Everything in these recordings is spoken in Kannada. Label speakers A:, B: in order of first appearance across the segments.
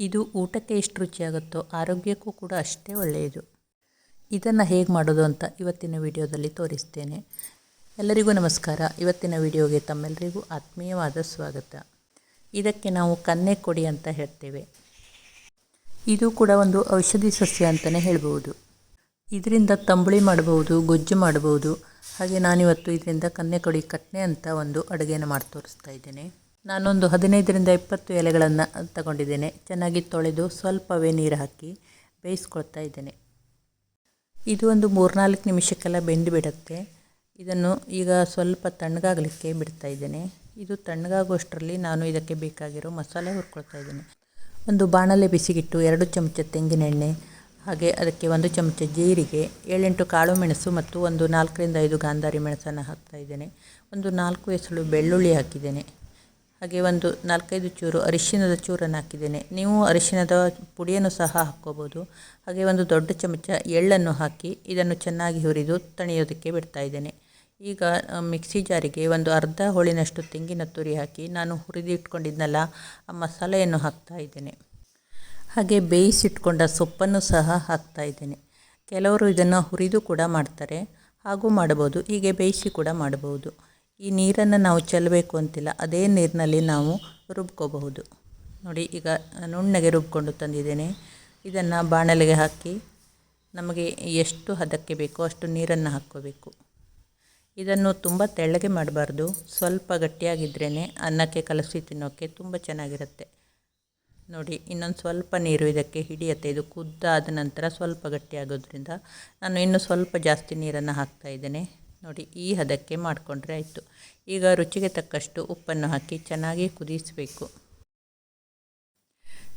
A: ಇದು ಊಟಕ್ಕೆ ಎಷ್ಟು ರುಚಿಯಾಗುತ್ತೋ ಆರೋಗ್ಯಕ್ಕೂ ಕೂಡ ಅಷ್ಟೇ ಒಳ್ಳೆಯದು. ಇದನ್ನು ಹೇಗೆ ಮಾಡೋದು ಅಂತ ಇವತ್ತಿನ ವಿಡಿಯೋದಲ್ಲಿ ತೋರಿಸ್ತೇನೆ. ಎಲ್ಲರಿಗೂ ನಮಸ್ಕಾರ. ಇವತ್ತಿನ ವಿಡಿಯೋಗೆ ತಮ್ಮೆಲ್ಲರಿಗೂ ಆತ್ಮೀಯವಾದ ಸ್ವಾಗತ. ಇದಕ್ಕೆ ನಾವು ಕನ್ನೆ ಕೊಡಿ ಅಂತ ಹೇಳ್ತೇವೆ. ಇದು ಕೂಡ ಒಂದು ಔಷಧಿ ಸಸ್ಯ ಅಂತಲೇ ಹೇಳ್ಬೋದು ಇದರಿಂದ ತಂಬುಳಿ ಮಾಡಬಹುದು, ಗೊಜ್ಜು ಮಾಡಬಹುದು. ಹಾಗೆ ನಾನಿವತ್ತು ಇದರಿಂದ ಕನ್ನೆ ಕೊಡಿ, ಕಟ್ನೆ ಅಂತ ಒಂದು ಅಡುಗೆನ ಮಾಡಿ ತೋರಿಸ್ತಾ ಇದ್ದೇನೆ. ನಾನೊಂದು ಹದಿನೈದರಿಂದ ಇಪ್ಪತ್ತು ಎಲೆಗಳನ್ನು ತಗೊಂಡಿದ್ದೇನೆ. ಚೆನ್ನಾಗಿ ತೊಳೆದು ಸ್ವಲ್ಪವೇ ನೀರು ಹಾಕಿ ಬೇಯಿಸ್ಕೊಳ್ತಾ ಇದ್ದೇನೆ. ಇದು ಒಂದು ಮೂರ್ನಾಲ್ಕು ನಿಮಿಷಕ್ಕೆಲ್ಲ ಬೆಂದು ಬಿಡುತ್ತೆ. ಇದನ್ನು ಈಗ ಸ್ವಲ್ಪ ತಣ್ಣಗಾಗಲಿಕ್ಕೆ ಬಿಡ್ತಾ ಇದ್ದೇನೆ. ಇದು ತಣ್ಣಗಾಗುವಷ್ಟರಲ್ಲಿ ನಾನು ಇದಕ್ಕೆ ಬೇಕಾಗಿರೋ ಮಸಾಲೆ ಹುರ್ಕೊಳ್ತಾ ಇದ್ದೇನೆ. ಒಂದು ಬಾಣಲೆ ಬಿಸಿಗಿಟ್ಟು, ಎರಡು ಚಮಚ ತೆಂಗಿನೆಣ್ಣೆ, ಹಾಗೆ ಅದಕ್ಕೆ ಒಂದು ಚಮಚ ಜೀರಿಗೆ, ಏಳೆಂಟು ಕಾಳು ಮೆಣಸು ಮತ್ತು ಒಂದು ನಾಲ್ಕರಿಂದ ಐದು ಗಾಂಧಾರಿ ಮೆಣಸನ್ನು ಹಾಕ್ತಾ ಇದ್ದೇನೆ. ಒಂದು ನಾಲ್ಕು ಎಸಳು ಬೆಳ್ಳುಳ್ಳಿ ಹಾಕಿದ್ದೇನೆ. ಹಾಗೆ ಒಂದು ನಾಲ್ಕೈದು ಚೂರು ಅರಿಶಿಣದ ಚೂರನ್ನು ಹಾಕಿದ್ದೇನೆ. ನೀವು ಅರಿಶಿಣದ ಪುಡಿಯನ್ನು ಸಹ ಹಾಕ್ಕೋಬೋದು. ಹಾಗೆ ಒಂದು ದೊಡ್ಡ ಚಮಚ ಎಳ್ಳನ್ನು ಹಾಕಿ ಇದನ್ನು ಚೆನ್ನಾಗಿ ಹುರಿದು ತಣಿಯೋದಕ್ಕೆ ಬಿಡ್ತಾ ಇದ್ದೇನೆ. ಈಗ ಮಿಕ್ಸಿ ಜಾರಿಗೆ ಒಂದು ಅರ್ಧ ಹೋಳಿನಷ್ಟು ತೆಂಗಿನ ತುರಿ ಹಾಕಿ ನಾನು ಹುರಿದು ಇಟ್ಕೊಂಡಿದ್ನಲ್ಲ ಆ ಮಸಾಲೆಯನ್ನು ಹಾಕ್ತಾ ಇದ್ದೇನೆ. ಹಾಗೆ ಬೇಯಿಸಿಟ್ಕೊಂಡ ಸೊಪ್ಪನ್ನು ಸಹ ಹಾಕ್ತಾ ಇದ್ದೇನೆ. ಕೆಲವರು ಇದನ್ನು ಹುರಿದು ಕೂಡ ಮಾಡ್ತಾರೆ, ಹಾಗೂ ಮಾಡಬಹುದು, ಹೀಗೆ ಬೇಯಿಸಿ ಕೂಡ ಮಾಡಬಹುದು. ಈ ನೀರನ್ನು ನಾವು ಚೆಲ್ಲಬೇಕು ಅಂತಿಲ್ಲ, ಅದೇ ನೀರಿನಲ್ಲಿ ನಾವು ರುಬ್ಕೋಬಹುದು. ನೋಡಿ, ಈಗ ನುಣ್ಣಗೆ ರುಬ್ಕೊಂಡು ತಂದಿದ್ದೇನೆ. ಇದನ್ನು ಬಾಣಲೆಗೆ ಹಾಕಿ ನಮಗೆ ಎಷ್ಟು ಹದಕ್ಕೆ ಬೇಕೋ ಅಷ್ಟು ನೀರನ್ನು ಹಾಕ್ಕೋಬೇಕು. ಇದನ್ನು ತುಂಬ ತೆಳ್ಳಗೆ ಮಾಡಬಾರ್ದು. ಸ್ವಲ್ಪ ಗಟ್ಟಿಯಾಗಿದ್ರೇ ಅನ್ನಕ್ಕೆ ಕಲಸಿ ತಿನ್ನೋಕ್ಕೆ ತುಂಬ ಚೆನ್ನಾಗಿರುತ್ತೆ. ನೋಡಿ, ಇನ್ನೊಂದು ಸ್ವಲ್ಪ ನೀರು ಇದಕ್ಕೆ ಹಿಡಿಯುತ್ತೆ. ಇದು ಕುದ್ದಾದ ನಂತರ ಸ್ವಲ್ಪ ಗಟ್ಟಿಯಾಗೋದ್ರಿಂದ ನಾನು ಇನ್ನೂ ಸ್ವಲ್ಪ ಜಾಸ್ತಿ ನೀರನ್ನು ಹಾಕ್ತಾ ಇದ್ದೇನೆ. ನೋಡಿ, ಈ ಹದಕ್ಕೆ ಮಾಡಿಕೊಂಡ್ರೆ ಆಯಿತು. ಈಗ ರುಚಿಗೆ ತಕ್ಕಷ್ಟು ಉಪ್ಪನ್ನು ಹಾಕಿ ಚೆನ್ನಾಗಿ ಕುದಿಸಬೇಕು.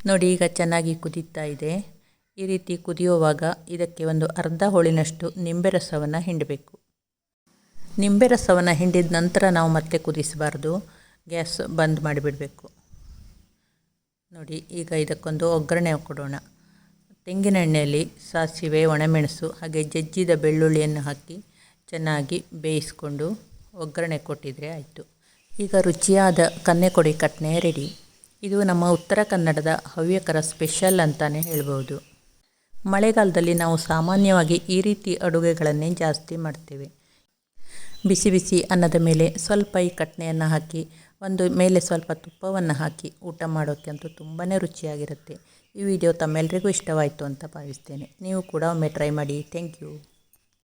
A: ನೋಡಿ, ಈಗ ಚೆನ್ನಾಗಿ ಕುದೀತಾ ಇದೆ. ಈ ರೀತಿ ಕುದಿಯುವಾಗ ಇದಕ್ಕೆ ಒಂದು ಅರ್ಧ ಹೋಳಿನಷ್ಟು ನಿಂಬೆ ರಸವನ್ನು ಹಿಂಡಬೇಕು. ನಿಂಬೆ ರಸವನ್ನು ಹಿಂಡಿದ ನಂತರ ನಾವು ಮತ್ತೆ ಕುದಿಸಬಾರ್ದು. ಗ್ಯಾಸ್ ಬಂದ್ ಮಾಡಿಬಿಡಬೇಕು. ನೋಡಿ, ಈಗ ಇದಕ್ಕೊಂದು ಒಗ್ಗರಣೆ ಕೊಡೋಣ ತೆಂಗಿನ ಎಣ್ಣೆಯಲ್ಲಿ ಸಾಸಿವೆ, ಒಣಮೆಣಸು ಹಾಗೆ ಜಜ್ಜಿದ ಬೆಳ್ಳುಳ್ಳಿಯನ್ನು ಹಾಕಿ ಚೆನ್ನಾಗಿ ಬೇಯಿಸ್ಕೊಂಡು ಒಗ್ಗರಣೆ ಕೊಟ್ಟಿದ್ರೆ ಆಯಿತು. ಈಗ ರುಚಿಯಾದ ಕನ್ನೆಕೊಡಿ ಕಟ್ನೆ ರೆಡಿ ಇದು ನಮ್ಮ ಉತ್ತರ ಕನ್ನಡದ ಹವ್ಯಕರ ಸ್ಪೆಷಲ್ ಅಂತಲೇ ಹೇಳ್ಬೋದು. ಮಳೆಗಾಲದಲ್ಲಿ ನಾವು ಸಾಮಾನ್ಯವಾಗಿ ಈ ರೀತಿ ಅಡುಗೆಗಳನ್ನೇ ಜಾಸ್ತಿ ಮಾಡ್ತೇವೆ. ಬಿಸಿ ಬಿಸಿ ಅನ್ನದ ಮೇಲೆ ಸ್ವಲ್ಪ ಈ ಕಟ್ನೆಯನ್ನು ಹಾಕಿ, ಒಂದು ಮೇಲೆ ಸ್ವಲ್ಪ ತುಪ್ಪವನ್ನು ಹಾಕಿ ಊಟ ಮಾಡೋಕ್ಕೆ ಅಂತೂ ತುಂಬಾ ರುಚಿಯಾಗಿರುತ್ತೆ. ಈ ವಿಡಿಯೋ ತಮ್ಮೆಲ್ಲರಿಗೂ ಇಷ್ಟವಾಯಿತು ಅಂತ ಭಾವಿಸ್ತೇನೆ. ನೀವು ಕೂಡ ಒಮ್ಮೆ ಟ್ರೈ ಮಾಡಿ. Thank you